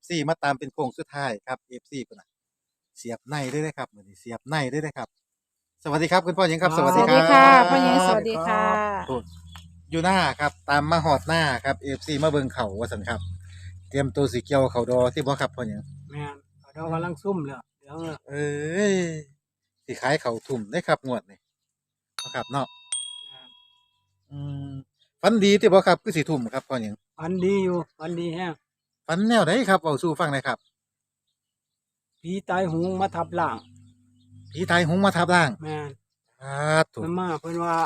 FC มาตามเป็นโค้งสุดท้ายครับ FC พุ่นน่ะเสียบในด้วยนะครับมื้อนี้เสียบในด้วยนะครับ สวัสดีครับคุณพ่อหญิงครับ สวัสสดีวัสคดีรับค่ะพ่อหญิงสวัสดีค่ะโอ้อยู่หน้าครับ ตามมาหอดหน้าครับ FC มาเบิ่งเขาว่าซั่นครับ เตรียมตัวสิเกี่ยวเขาดอที่บ่ครับพ่อหญิงแม่นเขาดอกกำลังซุ่มแล้วเดี๋ยวเนี่ยเอ้ยสิขายเขาทุ่มได้ครับงวดนี้เนาะครับเนาะอืมฝันดีที่บ่ครับคือสิทุ่มครับพ่อหญิงอันดีอยู่อันดีแฮง ฝันแนวไหนครับเอาสู่ฟังหน่อยครับผีตายหุงมาทับหลังผีตายหงมาทับร่างแม่นครับถูกเพิ่นมาเพิ่นว่า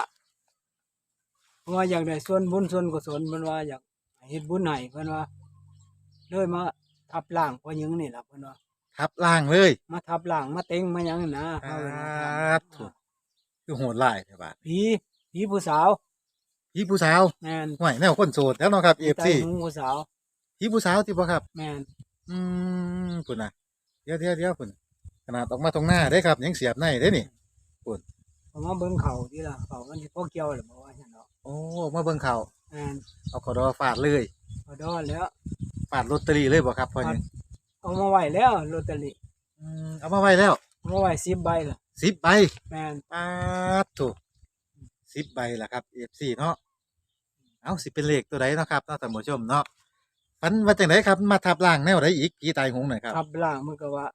เพิ่นว่าอยากได้ส่วนบุญส่วนกุศลเพิ่นว่าอยากให้เฮ็ดบุญให้เพิ่นว่าเลยมาทับหลังพ่อหญิงนี่ล่ะเพิ่นว่า ทับร่างเลยมาทับหลังมาเต็งมาหยังนะคเขาเอิ้นว่ารับถูกคือโหดหลายแท้บาดผีผีผู้สาวผีผู้สาวแม่นห่วยแนวคนโสดแล้วเนาะครับผี FC ตายหุงผู้สาว ผีผู้สาวที่บ่ครับ แม่นอืมพุ่นน่ะเดี๋ยวเดี๋ยวเดี๋ยวพุ่นขนาดออกมาตรงหน้าได้ครับ ยังเสียบในได้นี่เพราะว่าเบิ่งเขาที่ล่ะเขามันสิพอเกี่ยวหรือบ่ว่าซั่นเนาะโอ้มาเบิ่งข่าวแม่นเอาเขาดอฟาดเลยเอาดอนแล้ว ฟาดลอตเตอรี่เลยบ่ครับพ่อหยังเอามาไว้แล้วลอตเตอรี่อืมเอามาไว้แล้วเอามาไว้10ใบล่ะ10ใบแม่นปาดถูก10ใบล่ะครับ FC เนาะเอาสิเป็นเลขตัวใดเนาะครับเนาะท่านผู้ชมเนาะ ฝันว่าจังไดครับ มาทับร่างแนวใดอีกผีตายหงหน่อยครับ ทับล่างมันก็ว่า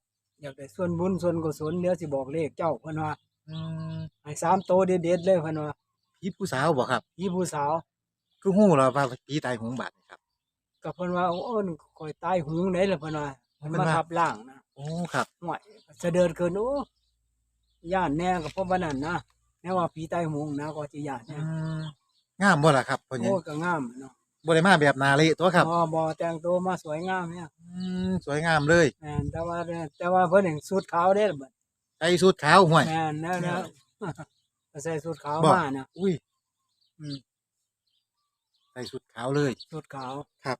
อยากได้ส่วนบุญส่วนกุศลเดี๋ยวสิบอกเลขเจ้าเพิ่นว่าอืมให้สามโตวเด็ดๆเลยเพิ่นว่าผีผู้สาวบ่ครับ พี่ผู้สาวคือฮู้แล้วว่าผีตายหงบาดนี่ครับ ก็เพิ่นว่าโอ้นคอยตายหุงได้ล่ะเพิ่นว่าเพิ่นเพิ่นมาว่าทับล่างนะโอ้ครับห่วยเสะเดินขึ้นโอ้ย่านแน่ก็เพราะว่านั่นนะแน่ว่าผีตายหุงนะก็สิย่านอืแน่มงามบ่ล่ะครับพ่อหยังโอ้ก็งามเนาะ บ่ได้มาแบบนาเละตัวครับบ่บ่แต่งตัวมาสวยงามเนี่ยอืมสวยงามเลยแม่นแต่ว่าแต่ว่าเพิ่นเห็นสูทขาวเด้ล่ะบัดใส่ชุดขาวห่วย แม่นแล้วแล้วก็ใส่สูทขาวบอกมานะอุ้ยอืมใส่ชุดขาวเลย สูทขาวครับ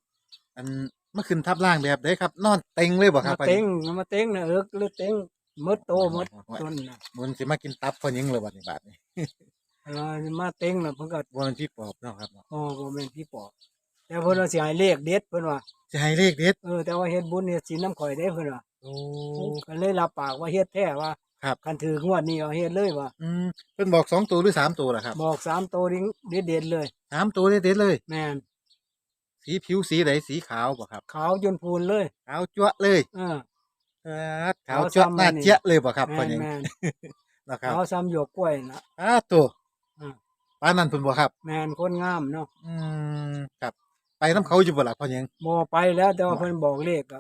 อันเมื่อคืนทับล่างแบบได้ครับ นอนเต็งเลยบ่ครับมาเต็งมาเต็งนะเอิกหรือเต็งมดโตมดโอ้ยต้นนะมันสิมากินตับพ่อหญิงเลยบัดนี้บาดนี้เออมาเต็งน่ะเพิ่นก็บ่มันพี่ปอบเนาะครับเนาะโอ้บ่แม่นพี่ปอบ แต่เพิ่นว่าสิให้เลขเด็ดเพิ่นว่าสิให้เลขเด็ดเออแต่ว่าเฮ็ดบุญเฮ็ดศีลน้ำข่อยได้เพิ่นว่าโอ้ ก็เลยรับปากว่าเฮ็ดแท้ว่าครับ คันถืองวดนี้เอาเฮ็ดเลยว่า อืมเพิ่นบอกสองตัวหรือสามตัวล่ะครับบอกสามโตดิ้งเด็ดๆเลย สามตัวเด็ดๆเลย แม่นสีผิวสีใดสีขาวบ่ครับขาวจนพูนเลยขาวจั๊วะเลยเออ เออขาวขาวจั๊วะซ้ำหน้าอันนี้เจี๊ยะเลยบ่ครับพ่อแม่หญิงนแม่นนะครับขาวซ้ำหยวกกล้วยน่ะ อ้าตัวอืมปานนั้นเพิ่นบ่ครับ แม่นคนงามเนาะอืมครับไป น้ำเขาอยู่บ่ล่ะพ่อหญิงบ่ไปแล้วแต่ว่าเพิ่นบอกเลขก็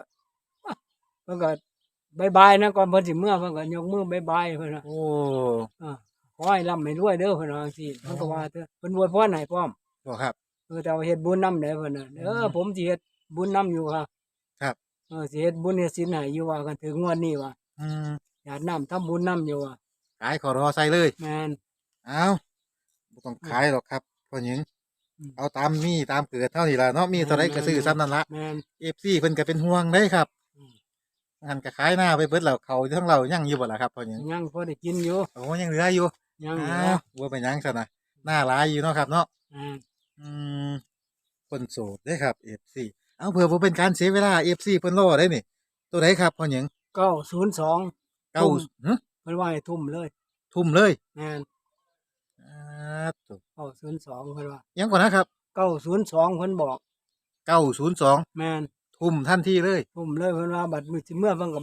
เพิ่นก็บายบายนะก่อนเพิ่นสิเมื่อเพิ่นก็ยกมือบายบายเพิ่นว่าโอ้ อ่าขอให้ร่ำให้รวยเด้อเพิ่นว่าจังซี่เพิ่นก็ว่าเด้อเพิ่นอวยพรให้พร้อมบ่ครับ เออแต่ว่าเฮ็ดบุญนำได้เพิ่นน่ะเออผมสิเฮ็ดบุญนำอยู่ค่ะครับ เออสิเฮ็ดบุญเฮ็ดศีลให้อยู่ว่ากันถึงงวดนี้ว่าอืมญาตินำทำบุญนำอยู่ว่าขายขอรอใส่เลย แม่น เอาบ่ต้องขายหรอกครับพ่อหญิงอืม เอาตามมีตามเกิดเท่านี้ล่ะเนาะมีเท่าไรก็ซื้อซ้ำนั่นละแม่น FC เพิ่นก็เป็นห่วงได้ครับอืมหันก็ขายหน้าไปเบิดแล้วเขาทั้งเรายังอยู่บ่ล่ะครับพ่อหญิงยังพอได้กินอยู่โอ้ยังเหลืออยู่ยังอยู่อ้าวบ่เป็นหยังซะนะหน้าหลายอยู่เนาะครับ เนาะแม่นอืมคนโสดเด้ครับ FC เอาเผื่อบ่เป็นการเสียเวลา FC เพิ่นรอได้นี่ตัวไหนครับพ่อหญิง902เก้าทุ่มหึเพิ่นว่าให้ทุ่มเลย ทุ่มเลยแม่นอ่าถูก902เพิ่นว่ายังก่อนนะครับ902เพิ่นบอก902แม่นทุ่มทันทีเลยทุ่มเลยเพิ่นว่าบัดมื้อสิเมื่อเพิ่นก็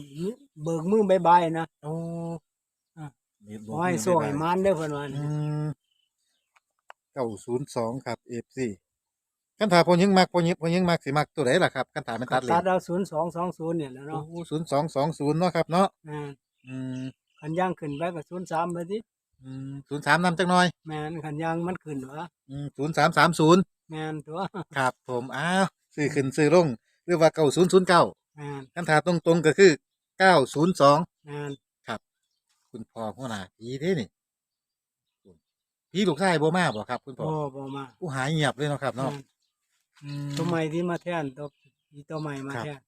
เบิกมือบายบายนะโอ้อะนี่ขอให้โชคให้มานเด้อเพิ่นว่าอืม902ครับ FC คันถามพ่อหญิงมักพ่อหญิงพ่อหญิงมักสิมักตัวไหนล่ะครับคันถามมันตัตัดดเลตัยดเอา0220เนี่ยแหล้วโอ้เนาะศูนย์สองสองศูนย์เนาะครับเนาะแม่นอืมคันย่างขึ้นไปก็03ไปสิอืม ศูนย์สามนำจักหน่อยแม่นคันย่างมันขึ้นวะอืมศูนย์สามสามศูนย์แม่นตัวครับผมอ้าวซื้อขึ้นซื้อลงหรือว่าเก้าศูนย์ศูนย์เก้าแม่นคันถามตรงตรงๆก็คือเก้าศูนย์สองแม่นครับ คุณพ่อหัวหน้าผีเด้นี่ผีลูกชายบ่มาบ่ครับ คุณพ่อโอ้บ่มาผู้หายเงียบเลยเนาะครับเนาะแม่นอืมตัวใหม่ที่มาแทนตัวอีตัวใหม่มาครับแทน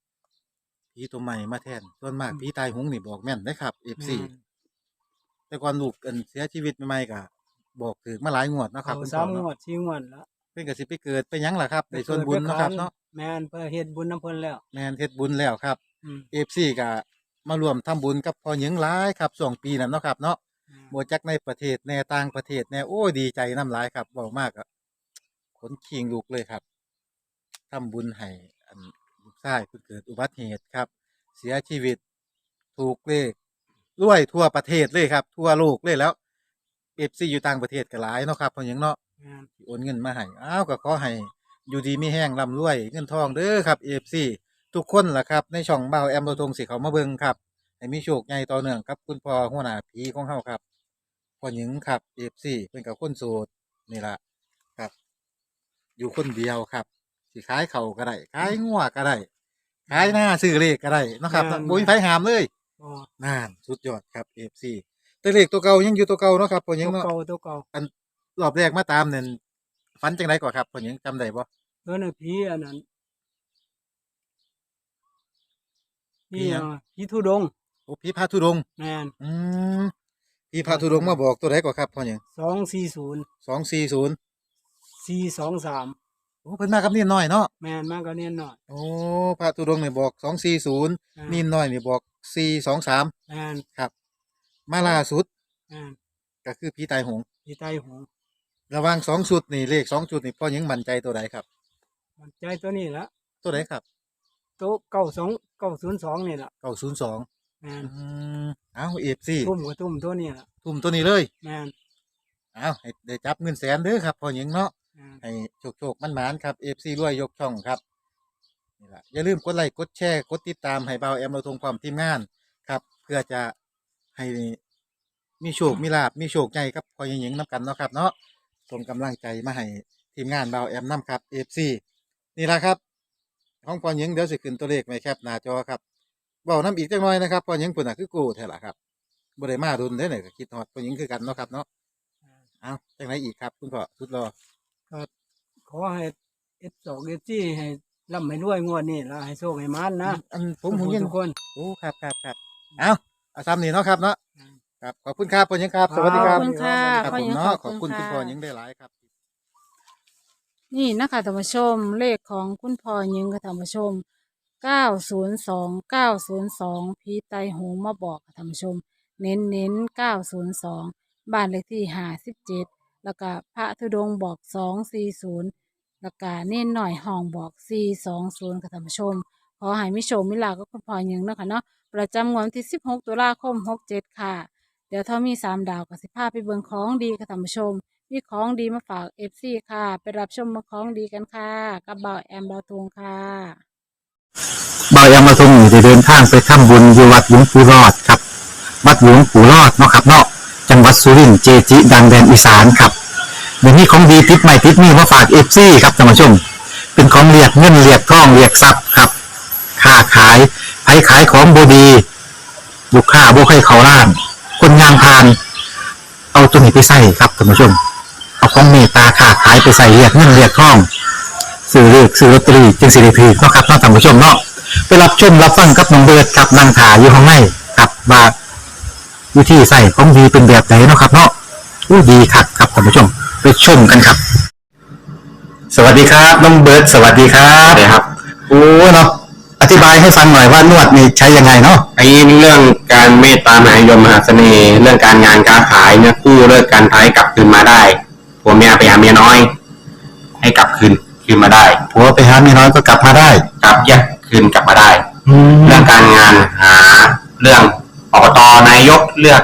ผีตัวใหม่มาแทนส่วนมากอืมผีตายหงนี่บอกแม่นนะครับเอฟซี แม่นแต่ก่อนลูกอันเสียชีวิตใหม่ๆก็บอกถือมาหลายงวดเนาะครับเขาคุณพ่อสามงเนาะวดสี่งวดแล้วเพิ่นก็สิไปเกิดไปหยังล่ะครับในส่วนบุญเนาะครับเนาะแม่นเพื่อเฮ็ดบุญน้ำเพิ่นแล้ว แม่นเฮ็ดบุญแล้วครับ อืม FC ก็มารวมทำบุญกับพ่อหญิงหลายครับช่วงปีนั้นเนาะครับเนาะบ่จักในประเทศแน่ต่างประเทศแน่โอ้ยดีใจน้ำหลายครับเว้ามากอะขนคิงลูกเลยครับทำบุญให้อันลูกชายเพิ่นเกิดอุบัติเหตุครับ เสียชีวิต ถูกเลข รวยทั่วประเทศเลยครับ ทั่วโลกเลยแล้ว FC อยู่ต่างประเทศก็หลายเนาะครับพ่อหญิงเนาะแม่นที่โอนเงินมาให้อ้าวก็ขอให้อยู่ดีมีแห้งร่ำรวยเงินทองเด้อครับ AFC ทุกคนล่ะครับ ในช่องเบาแอมโรทงสิเขามาเบิ่งครับให้มีโชคใหญ่ต่อเนื่องกับคุณพ่อหัวหน้าผีของเฮาครับพ่อหญิงครับ AFC เป็นกับคนโสดนี่ล่ะครับ อยู่คนเดียวครับสิขายเขาวก็ได้ขายงัวก็ได้ขายหน้าซื้อเลขก็ได้เนาะครับบ่มีไผหามเลย บ่นั่นสุดยอดครับ AFC แต่เลขตัวเก่ายังอยู่ตัวเก่าเนาะครับพ่อหญิงตัวเนาะเก่าตัวเก่า รอบแรกมาตามเนี่ยฝันจังไดก่อนครับพ่อหญิงจำได้บ่ตัวนั้นผีอันนั้นผีผีหยัง อะผีทุดงค์โอ้พี่พาธุดงค์แม่นอืมพี่พาธุดงค์มาบอกตัวไหนก่อนครับพ่อหญิง240สองสี่ศูนย์423โอ้เพิ่นมากับนี่น้อยเนาะแม่นมาก็เนียนหน่อยโอ้พระธุดงค์นี่บอกสองสี่ศูนย์แม่นนี่น้อยนี่บอก สี่สองสามแม่นครับ มาล่าสุดแม่นก็คือพี่ตายหงส์ผีไตหงส์ระหว่างสองชุดนี่เลขสองชุดนี่พ่อหญิงมั่นใจตัวใดครับ มันใจตัวนี้ละตัวใดครับตัว92 902นี่ล่ะเก้าศูนย์สองแม่นอืมเอาเอฟซีทุ่มก็ทุ่มตัวนี้ล่ะทุ่มตัวนี้เลยแม่นเอาให้ได้จับเงินแสนเด้อครับพ่อหญิงเนาะแม่นให้โชคโชคมันหมานๆครับเอฟซีรวยยกช่องครับ นี่ละอย่าลืมกดไลค์กดแชร์กดติดตามให้เบาแอมเราทงความทีมงานครับ เพื่อจะให้มีโชคมีลาบมีโชคใหญ่ครับพอยิงๆน้ำกันเนาะครับ เนาะส่งกำลังใจมาให้ทีมงานเบาแอมน้ำครับเอฟซีนี่ละครับห้องพอยิงเดี๋ยวสิขึ้นตัวเลขไว้แคปหน้าจอครับเบาน้ำอีกจังหน่อยนะครับพอยิงปุ่นน่ะคือกูแท้ละครับบ่ได้มารุนได้ไหนก็คิดฮอดพอยิงคือกันเนาะครับเนาะเอาจังไรอีกครับ คุณพ่อสุดรอก็ขอให้เอฟสองเอฟจีให้ ร่ำให้รวยงวดนี้แล้วให้โชคให้มันนะอันผมผมยังทุกคน โอ้ครับครับครับเอาเอาซ้ำนี่เนาะครับเนาะอืมครับขอบคุณครับพ่อยังครับ สวัสดีครับขอบคุณค่ะครับพ่อผมยังเนาะขขออบบคุคุณณคุณค่ะ พ่อยังได้หลายครับ นี่นะคะท่านผู้ชมเลขของคุณพ่อยิงค่ะท่านผู้ชมเก้าศูนย์สองเก้าศูนย์สองพีไตหงมาบอกค่ะท่านผู้ชม เน้นเน้นเก้าศูนย์สองบ้านเลขที่ห้าสิบเจ็ดแล้วก็พระธุดงค์บอกสองสี่ศูนย์ แล้วก็เน้นหน่อยห้องบอกสี่สองศูนย์ค่ะท่านผู้ชม ขอให้มิโชคมิลากับคุณพ่อยิงเนาะคะเนาะประจำงวดวันที่สิบหกตุลาคมหกเจค่ะ เดี๋ยวถ้ามีสามดาวกับสิพาไปเบิ่งของดีค่ะท่านผู้ชม มีของดีมาฝากเอฟซีค่ะ ไปรับชมมาของดีกันค่ะ กับบ่าแอมบาทุงค่ะบายามาทรงอยู่เดินทางไปทำบุญอยู่วัดหลวงปู่รอดครับ วัดหลวงปู่รอดเนาะครับเนาะจังหวัดสุรินทร์เจจิ ดังแดนอีสานครับ เดี๋ยวนี้ของดีติดใหม่ติดนี่มาฝากเอฟซีครับท่านผู้ชม เป็นของเรียกเงินเรียกทองเรียกทรัพย์ครับค้าขายไผขายของบดีลูกค้าบุคให้เขาล้าน คนงานพาน เอาตัวนี้ไปใส่ครับท่านผู้ชม เอาของเมตตาค้าขายไปใส่เรียกเงินเรียกทองซื้อเลขซื้อลอตเตอรี่จึงสิริพีเนาะครับเนาะท่านผู้ชมเนาะไปรับชมรับฟังกับน้องเบิร์ดกับนางถาอยู่ข้างในกับว่าวิธีใส่ของดีเป็นแบบไหนเนาะครับเนาะอู้ดีคักครับท่านผู้ชม ไปชมกันครับ สวัสดีครับน้องเบิร์ดสวัสดีครับสวัสดีครับ โอ้เนาะอธิบายให้ฟังหน่อยว่านวดนี่ใช้ยังไงเนาะไอ้เรื่องการเมตตามหานิยมมหาเสน่ห์เรื่องการงานการขายเนี่ยกู้เลิกการท้ายกลับคืนมาได้ผัวเมียไปหาเมียน้อย ให้กลับคืนคืนมาได้ผัวไปหาเมียน้อยก็กลับมาได้กลับแยกคืนกลับมาได้แล้เรื่วองการงานหาเรื่องอบตนายกเลือก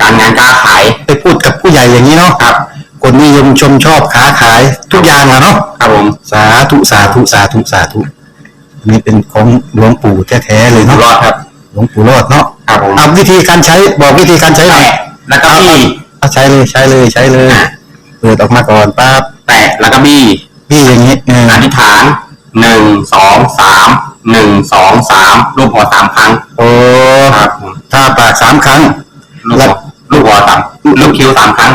การงานการขายไปพูดกับผู้ใหญ่อย่างนี้เนาะครับ คนนิยมชมชอบค้าขายทุกอย่างอะเนาะครับผมสาธุสาธุสาธุสาธุอันนี้เป็นของหลวงปู่แท้ๆเลยอยู่เนาะรอดครับ หลวงปู่รอดเนาะครับผมเอาวิธีการใช้บอกวิธีการใช้หน่อยแตะแล้วก็บี้เอาใช้เลยใช้เลยใช้เลยเปิดออกมาก่อนปั๊บแตะแล้วก็บี้พี่อย่างนี้เอออธิษฐานหนึ่งสองสามหนึ่งสองสามรูปหัวสามครั้งโอ้ครับผมถ้าปากสามครั้งลูกหัวลูกหัวสามลูกคิ้วสามครั้ง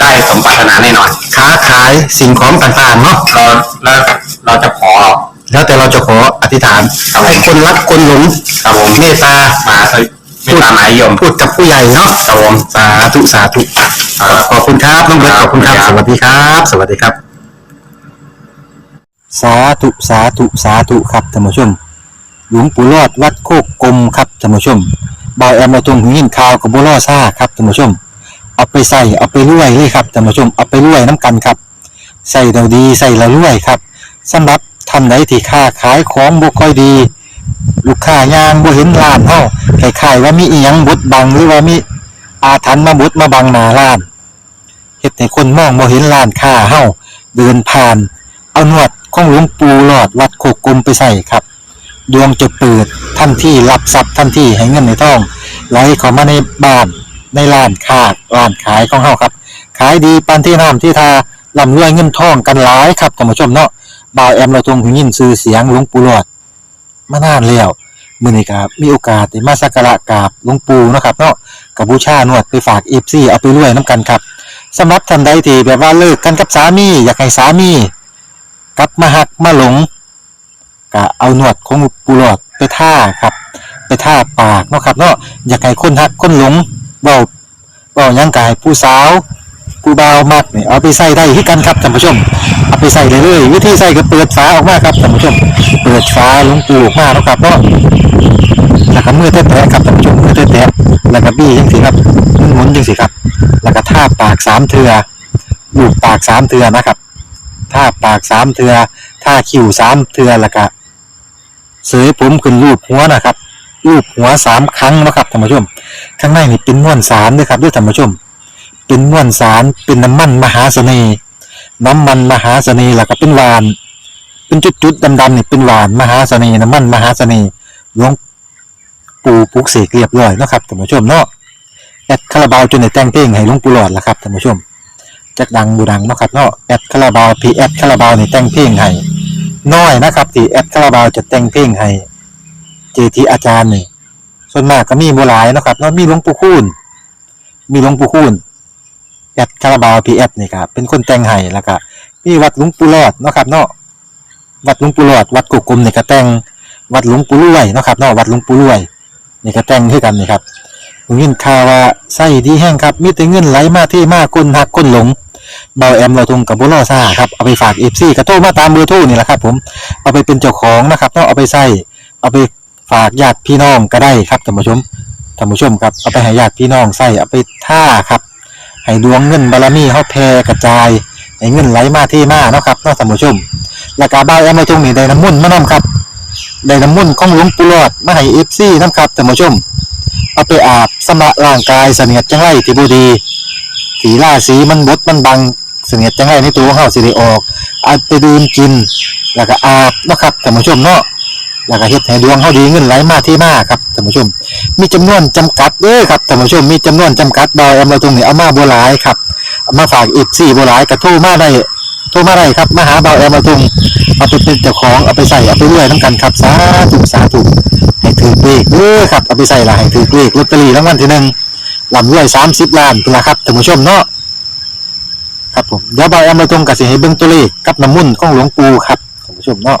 ได้สมปรารถนาแน่นอนค้าขายสิ่งของต่างๆเนาะเราแล้วเราจะขอ แล้วแต่เราจะขออธิษฐานให้คนรักคนหลงครับผมเมตตามาไม่ตามหมายยม พูดกับผู้ใหญ่เนาะครับผม สาธุสาธุขอบคุณครับน้องเบิร์ตขอบคุณครับ สวัสดีครับ สวัสดีครับ สาธุสาธุสาธุครับท่านผู้ชม หลวงปู่รอดวัดโคกกลมครับท่านผู้ชมบอยแอมมาตรงหยินข่าวกับบัวล่อซ่าครับท่านผู้ชม เอาไปใส่เอาไปรวยเลยครับท่านผู้ชมเอาไปรวยน้ำกันครับใส่เราดีใส่เรารวยครับสำหรับท่านใดที่ค้าขายของบ่ค่อยดี ลูกค้ายางบ่เห็นร้านเฮาคล้ายๆว่ามีอีหยังบดบังหรือว่ามีอาถรรพ์มาบดมาบังหน้าร้านเฮ็ดให้คนมองบ่เห็นร้านค้าเฮาเดินผ่าน เอาหนวดของหลวงปู่หลอดวัดโคกกลมไปใส่ครับ ดวงจะเปิดทันที่รับทรัพย์ทันที่ให้เงินในท้องไหลเข้ามาในบ้าน ในร้านค้าร้านขายของเฮาครับ ขายดีปานที่น้ำที่ทาร่ำรวยเงินทองกันหลายครับท่านผู้ชมเนาะบ่าวแอมเราทรงหูยินชื่อเสียงหลวงปู่หลอดมานานแล้วมื้อนี้ครับมีโอกาสได้มาสักการะกราบหลวงปู่เนาะครับเนาะกับบูชาหนวดไปฝาก FC เอาไปรวยน้ำกันครับสำหรับท่านใดที่แบบว่าเลิกกันกับสามี อยากให้สามีกลับมาหักมาหลงก็เอาหนวดของปูหลอดไปท่าครับ ไปท่าปากเนาะครับเนาะอยากให้คนหักคนหลง เบาเบาหยังกายผู้สาวผู้เบามักนี่เอาไปใส่ได้ที่กันครับท่านผู้ชม เอาไปใส่เลยเลย วิธีใส่ก็เปิดฝาออกมาครับท่านผู้ชม เปิดฝาลงปูออกมาเนาะครับเนาะแล้วก็มือแตะๆครับท่านผู้ชมมือแตะๆแล้วก็บี้จังสิครับหมุนๆจังสิครับ แล้วก็ท่าปากสามเทือลูบปากสามเทือนะครับท่าปากสามเทือท่าคิ้วสามเทือแล้วก็เสยผมขึ้นรูปหัวนะครับรูปหัวสามครั้งนะครับท่านผู้ชม ข้างในนี่เป็นม้วนสารด้วยครับด้วยท่านผู้ชม เป็นม้วนสารเป็นน้ำมันมหาเสน่ห์น้ำมันมหาเสน่ห์แล้วก็เป็นหวาน เป็นจุดๆดำๆนี่เป็นหวานมหาเสน่ห์น้ำมันมหาเสน่ห์หลวงปู่ปลุกเสกเรียบร้อยนะครับท่านผู้ชมเนาะแอดคาราบาวจนได้แต่งเพลงให้หลวงปู่หลอดล้วครับท่านผู้ชมจักดังบูดังเนาะครับเนาะแอดคาราบาวพีแอดคาราบาวนี่แต่งเพลงให้น้อยนะครับที่แอดคาราบาวจะแต่งเพลงให้เจทีอาจารย์นี่ ส่วนมากก็มีบ่หลายเนาะครับเนาะมีหลวงปู่คูณมีหลวงปู่คูณแอดคาราบาวพีแอดนี่ครับเป็นคนแต่งให้แล้วก็มีวัดหลวงปู่รอดเนาะครับเนาะวัดหลวงปู่รอด วัดกุกกลมนี่ก็แต่งวัดหลวงปู่รวยเนาะครับเนาะวัดหลวงปู่รวยนี่ก็แต่งคือกันนี่ครับผมยินข่าวว่าไส้ดีแห้งครับ มีแต่เงินไหลมาที่มากคนหักคนหลงเบาแอมเราทงกับบุรอซ่าครับเอาไปฝากเอฟซีกระโทรมาตามเบอร์โทรนี่แหละครับผมเอาไปเป็นเจ้าของนะครับต้องเอาไปใส่เอาไป ฝากญาติพี่น้องก็ได้ครับท่านผู้ชมท่านผู้ชมครับเอาไปให้ญาติพี่น้องใส่เอาไปท่าครับให้ดวงเงินบารมีเขาแผ่กระจายให้เงินไหลมาที่มาเนาะครับเนาะท่านผู้ชมแล้วก็เบาแอมเราทงนี่ได้น้ำมุ่นมานํครับได้น้ำมุ่นของหลวงปู่รอดมาให้เอฟซีนํครับท่านผู้ชมเอาไปอาบสำระร่างกายเสนียดจังไรที่บูดีสีล่าสีมันบดมันบังเสนียดจังไรในตัวของเฮาสิได้ออกเอาไปดื่มกิน แล้วก็อาบเนาะครับท่านผู้ชมเนาะ แล้วก็เฮ็ดให้ดวงเฮาดีเงินไหลมาที่มาครับท่านผู้ชม มีจำนวนจำกัดเด้อครับท่านผู้ชมมีจำนวนจำกัดดอยเอามาตรงนี้เอามาบ่หลายครับเอามาฝากอีก4บ่หลายก็โทรมาได้โทรมาได้ครับมาหาเบาแอมมาตรงเอาไปเป็นเจ้าของเอาไปใส่เอาไปรวยนํกันครับสาธุสาธุให้ถือเลขเด้อครับเอาไปใส่ละให้ถือเลขลอตเตอรี่รางวัลที่หนึ่งลำรวยสามสิบล้านเป็นละครับท่านผู้ชมเนาะครับผมเดี๋ยวบอยเอามาตรงกับสิให้เบิ่งตัวเลขกับน้ำมุ่นของหลวงปู่ครับท่านผู้ชมเนาะ